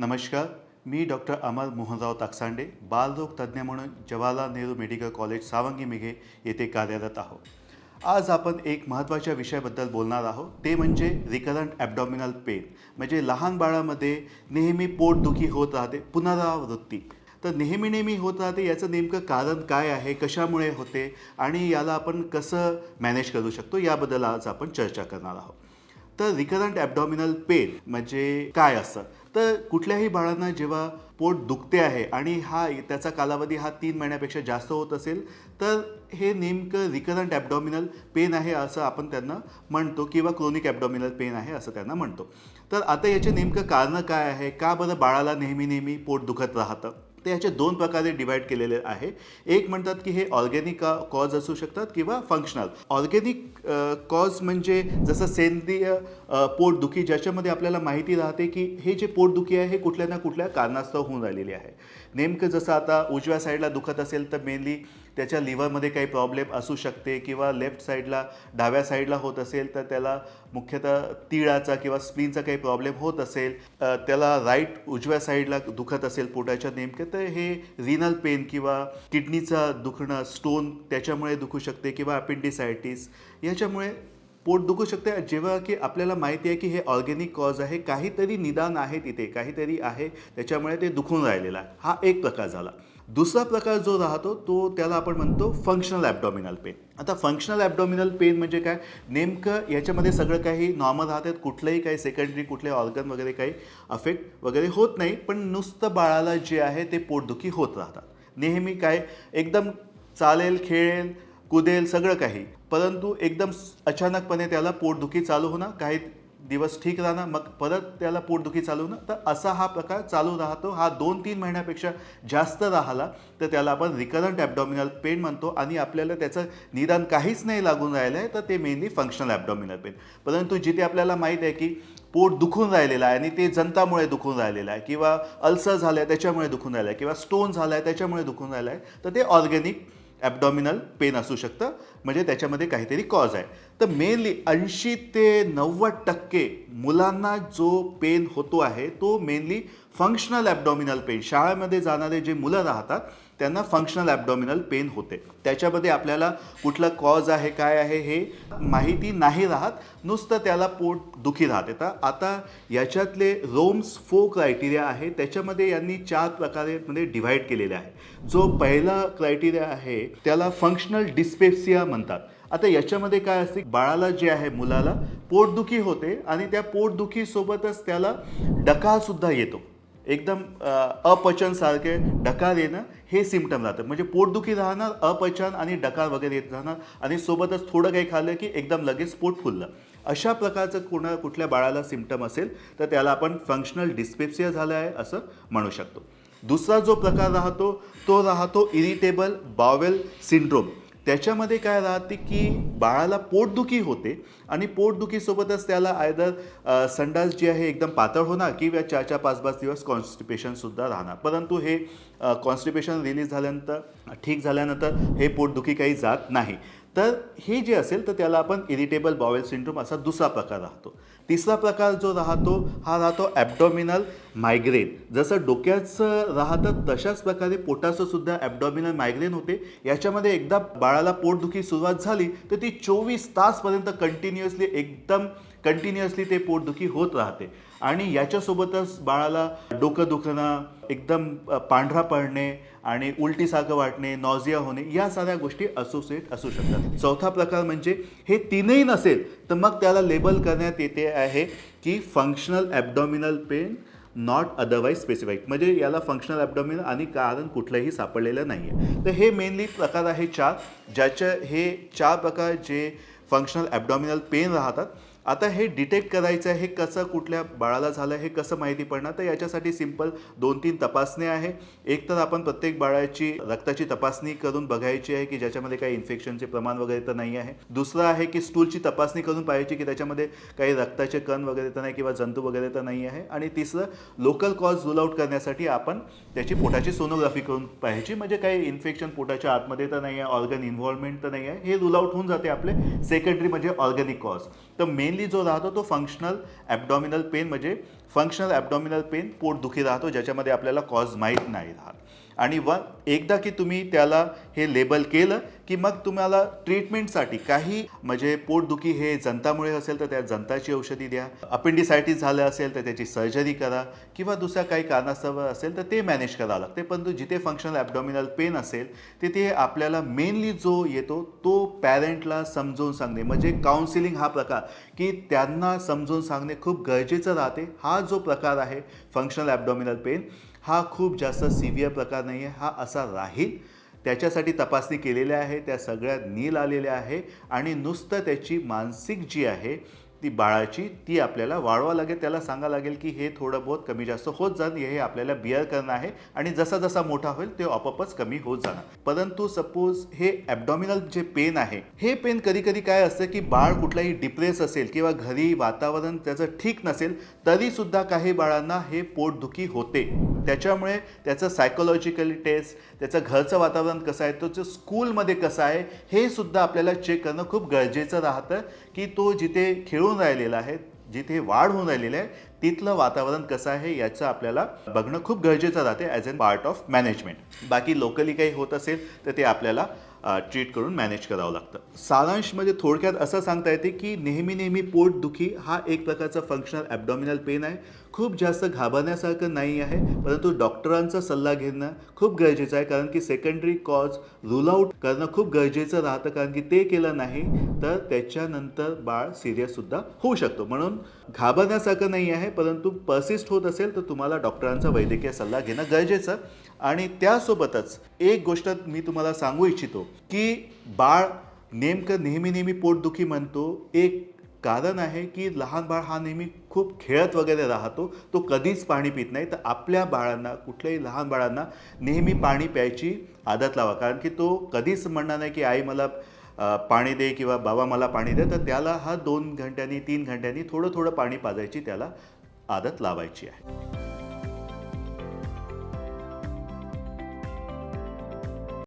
नमस्कार मी डॉक्टर अमर मोहनराव ताकसांडे बालरोग तज्ज्ञ म्हणून जवाहरलाल नेहरू मेडिकल कॉलेज सावंगी मेघे येथे कार्यरत आहोत. आज आपण एक महत्त्वाच्या विषयाबद्दल बोलणार आहोत ते म्हणजे रिकरंट ॲबडॉमिनल पेन म्हणजे लहान बाळामध्ये नेहमी पोटदुखी होत राहते पुनरावृत्ती. तर नेहमी नेहमी होत राहते याचं नेमकं कारण काय आहे कशामुळे होते आणि याला आपण कसं मॅनेज करू शकतो याबद्दल आज आपण चर्चा करणार आहोत. तर रिकरंट ॲबडॉमिनल पेन म्हणजे काय असतं तर कुठल्याही बाळांना जेव्हा पोट दुखते आहे आणि हा त्याचा कालावधी हा तीन महिन्यापेक्षा जास्त होत असेल तर हे नेमकं रिकरंट ॲबडॉमिनल पेन आहे असं आपण त्यांना म्हणतो किंवा क्रोनिक ॲबडॉमिनल पेन आहे असं त्यांना म्हणतो. तर आता याचे नेमकं कारणं काय आहे? का बरं बाळाला नेहमी नेहमी पोट दुखत राहतं? ते याचे दोन प्रकारे डिवाईड केलेले आहे. एक म्हणतात की हे ऑर्गॅनिक कॉज असू शकतात किंवा फंक्शनल ऑर्गॅनिक कॉज म्हणजे जसं सेंद्रिय पोटदुखी ज्याच्यामध्ये आपल्याला माहिती राहते की हे जे पोटदुखी आहे हे कुठल्या ना कुठल्या कारणास्तव होऊन राहिलेली आहे. नेमकं जसं आता उजव्या साईडला दुखत असेल तर मेनली त्याच्या लिव्हरमध्ये काही प्रॉब्लेम असू शकते किंवा लेफ्ट साईडला डाव्या साईडला होत असेल तर त्याला मुख्यतः तिळाचा किंवा स्प्लीनचा काही प्रॉब्लेम होत असेल त्याला राईट उजव्या साईडला दुखत असेल पोटाच्या नेमके तर हे रिनल पेन किंवा किडनीचा दुखणं स्टोन त्याच्यामुळे दुखू शकते किंवा अपेंडिसायटिस याच्यामुळे पोट दुखू शकते. जेव्हा की आपल्याला माहिती आहे की हे ऑर्गॅनिक कॉज आहे काहीतरी निदान आहे तिथे काहीतरी आहे त्याच्यामुळे ते दुखून राहिलेलं आहे. हा एक प्रकार झाला. दुसरा प्रकार जो राहतो तो त्याला आपण म्हणतो फंक्शनल ॲबडॉमिनल पेन आता फंक्शनल ॲबडॉमिनल पेन म्हणजे काय? नेमकं याच्यामध्ये सगळं काही नॉर्मल राहतात कुठलंही काही सेकंडरी कुठले ऑर्गन वगैरे काही अफेक्ट वगैरे होत नाही पण नुसतं बाळाला जे आहे ते पोटदुखी होत राहतात. नेहमी काय? एकदम चालेल खेळेल कुदेल सगळं काही. परंतु एकदम अचानकपणे त्याला पोटदुखी चालू होणं काही दिवस ठीक राहणं मग परत त्याला पोटदुखी चालू होणं. तर असा हा प्रकार चालू राहतो. हा दोन तीन महिन्यापेक्षा जास्त राहिला तर त्याला आपण रिकरंट ॲबडॉमिनल पेन म्हणतो आणि आपल्याला त्याचं निदान काहीच नाही लागून राहिलं आहे तर ते मेनली फंक्शनल ॲबडॉमिनल पेन परंतु जिथे आपल्याला माहीत आहे की पोट दुखून राहिलेलं आहे आणि ते जंतामुळे दुखून राहिलेलं आहे किंवा अल्सर झालं आहे त्याच्यामुळे दुखून राहिलं आहे किंवा स्टोन झाला आहे त्याच्यामुळे दुखून राहिलं आहे तर ते ऑर्गेनिक ॲबडॉमिनल पेन असू शकतं. म्हणजे त्याच्यामध्ये काहीतरी कॉज आहे. तर मेनली ऐंशी ते नव्वद टक्के मुलांना जो पेन होतो आहे तो मेनली फंक्शनल ॲबडॉमिनल पेन शाळेमध्ये जाणारे जे मुलं राहतात त्यांना फंक्शनल ॲबडॉमिनल पेन होते. त्याच्यामध्ये आपल्याला कुठला कॉज आहे काय आहे हे माहिती नाही राहत. नुसतं त्याला पोट दुखी राहते. तर आता याच्यातले रोम्स फो क्रायटेरिया आहे त्याच्यामध्ये यांनी चार प्रकारे म्हणजे डिव्हाइड केलेले आहे जो पहिला क्रायटेरिया आहे त्याला फंक्शनल डिस्पेप्सिया म्हणतात. आता याच्यामध्ये काय असते बाळाला जे आहे मुलाला पोटदुखी होते आणि त्या पोटदुखीसोबतच त्याला डकारसुद्धा येतो. एकदम अपचनसारखे अपचन सारखे डकार येणं हे सिमटम राहतं. म्हणजे पोटदुखी राहणार अपचन आणि डकार वगैरे येत राहणार आणि सोबतच थोडं काही खाल्लं की एकदम लगेच पोट फुललं. अशा प्रकारचं कोणा कुठल्या बाळाला सिमटम असेल तर त्याला आपण फंक्शनल डिस्पेप्सिया झालं आहे असं म्हणू शकतो. दुसरा जो प्रकार राहतो तो राहतो इरिटेबल बावेल सिंड्रोम त्याच्यामध्ये काय राहते की बाळाला पोटदुखी होते आणि पोटदुखीसोबतच त्याला आयदर संडास जी आहे एकदम पातळ होणार किंवा चार चार पाच पाच दिवस कॉन्स्टिपेशनसुद्धा राहणार. परंतु हे कॉन्स्टिपेशन रिलीज झाल्यानंतर ठीक झाल्यानंतर हे पोटदुखी काही जात नाही. तर हे जे असेल तर त्याला आपण इरिटेबल बॉवेल सिंड्रोम असा दुसरा प्रकार राहतो. तिसरा प्रकार जो राहतो हा राहतो ॲबडॉमिनल मायग्रेन जसं डोक्याचं राहतं तशाच प्रकारे पोटाचं सुद्धा ॲबडॉमिनल मायग्रेन होते. याच्यामध्ये एकदा बाळाला पोटदुखी सुरुवात झाली तर ती चोवीस तासपर्यंत कंटिन्युअसली एकदम कंटिन्युअसली ते पोटदुखी होत राहते. आणि याच्यासोबतच बाळाला डोकं दुखणं एकदम पांढरा पडणे आणि उलटीसारखं वाटणे नॉझिया होणे या साऱ्या गोष्टी असोसिएट असू शकतात. चौथा प्रकार म्हणजे हे तीनही नसेल तर मग त्याला लेबल करण्यात येते आहे की functional abdominal pain not otherwise specific म्हणजे याला फंक्शनल ॲबडॉमिनल आणि कारण कुठलंही सापडलेलं नाही आहे तर हे मेनली प्रकार आहे चार ज्याच्या हे चार प्रकार जे फंक्शनल ॲबडॉमिनल पेन राहतात आता हे डिटेक्ट करायचं आहे हे कसं कुठल्या बाळाला झालं हे कसं माहिती पडणार? तर याच्यासाठी सिंपल दोन तीन तपासणी आहे. एक तर आपण प्रत्येक बाळाची रक्ताची तपासणी करून बघायची आहे की ज्याच्यामध्ये काही इन्फेक्शनचे प्रमाण वगैरे तर नाही आहे. दुसरं आहे की स्टूलची तपासणी करून पाहायची की त्याच्यामध्ये काही रक्ताचे कण वगैरे तर नाही किंवा जंतू वगैरे तर नाही आहे. आणि तिसरं लोकल कॉज रूल आउट करण्यासाठी आपण त्याची पोटाची सोनोग्राफी करून पाहायची. म्हणजे काही इन्फेक्शन पोटाच्या आतमध्ये तर नाही आहे ऑर्गन इन्व्हॉल्वमेंट तर नाही आहे. हे रूल आउट होऊन जाते आपले. सेकंडरी म्हणजे ऑर्गॅनिक कॉज तर मेनली जो राहतो तो फंक्शनल ॲबडॉमिनल पेन म्हणजे फंक्शनल ॲबडॉमिनल पेन पोटदुखी राहतो ज्याच्यामध्ये आपल्याला कॉज माहीत नाही राहत. आणि व एकदा की तुम्ही त्याला हे लेबल केलं की मग तुम्हाला ट्रीटमेंटसाठी काही म्हणजे पोटदुखी हे जंतामुळे असेल तर त्या जंताची औषधी द्या. अपेंडिसायटिस झालं असेल तर त्याची सर्जरी करा. किंवा दुसऱ्या काही कारणास्तव असेल तर ते मॅनेज करावं लागते. परंतु जिथे फंक्शनल ॲबडॉमिनल पेन असेल तिथे आपल्याला मेनली जो येतो तो पॅरेंटला समजून सांगणे. म्हणजे काउन्सिलिंग हा प्रकार की त्यांना समजून सांगणे खूप गरजेचं राहते. हा जो प्रकार आहे फंक्शनल ॲबडॉमिनल पेन हा खूप जास्त सिव्हिअर प्रकार नाही आहे हा असा राहील. त्याच्यासाठी तपासणी केलेल्या आहे त्या सगळ्या नील आलेल्या आहे आणि नुसतं त्याची मानसिक जी आहे ती बाळाची ती आपल्याला वाढवा लागेल त्याला सांगा लागेल की हे थोडं बहुत कमी जास्त होत जात हे आपल्याला बिअर करणं आहे आणि जसा जसा मोठा होईल ते आपोआपच कमी होत जाणार. परंतु सपोज हे ॲबडॉमिनल जे पेन आहे हे पेन कधी कधी काय असतं की बाळ कुठलाही डिप्रेस असेल किंवा घरी वातावरण त्याचं ठीक नसेल तरी सुद्धा काही बाळांना हे पोटदुखी होते. त्याच्यामुळे त्याचं सायकोलॉजिकल टेस्ट त्याचं घरचं वातावरण कसं आहे तो स्कूलमध्ये कसं आहे हे सुद्धा आपल्याला चेक करणं खूप गरजेचं राहतं की तो जिथे खेळून राहिलेलं आहे जिथे वाढ होऊन राहिलेली आहे तिथलं वातावरण कसं आहे याचं आपल्याला बघणं खूप गरजेचं राहते as a part of management बाकी लोकली काही होत असेल तर ते आपल्याला ट्रीट करून मॅनेज करावं लागतं. सारांशमध्ये थोडक्यात असं सांगता येते की नेहमी नेहमी पोटदुखी हा एक प्रकारचा फंक्शनल ॲबडॉमिनल पेन आहे. खूप जास्त घाबरण्यासारखं नाही आहे परंतु डॉक्टरांचा सल्ला घेणं खूप गरजेचं आहे कारण की सेकंडरी कॉज रूल आउट करणं खूप गरजेचं राहतं कारण की ते केलं नाही तर त्याच्यानंतर बाळ सिरियससुद्धा होऊ शकतो. म्हणून घाबरण्यासारखं नाही आहे परंतु पर्सिस्ट होत असेल तर तुम्हाला डॉक्टरांचा वैद्यकीय सल्ला घेणं गरजेचं. आणि त्यासोबतच एक गोष्ट मी तुम्हाला सांगू इच्छितो की बाळ नेमकं नेहमी नेहमी पोटदुखी म्हणतो. एक कारण आहे की लहान बाळ हा नेहमी खूप खेळत वगैरे राहतो. तो कधीच पाणी पित नाही. तर आपल्या बाळांना कुठल्याही लहान बाळांना नेहमी पाणी प्यायची आदत लावा. कारण की तो कधीच म्हणणार नाही की आई मला पाणी दे किंवा बाबा मला पाणी दे. तर त्याला हा दोन घंट्यांनी तीन घंट्यांनी थोडं थोडं पाणी पाजायची त्याला आदत लावायची आहे.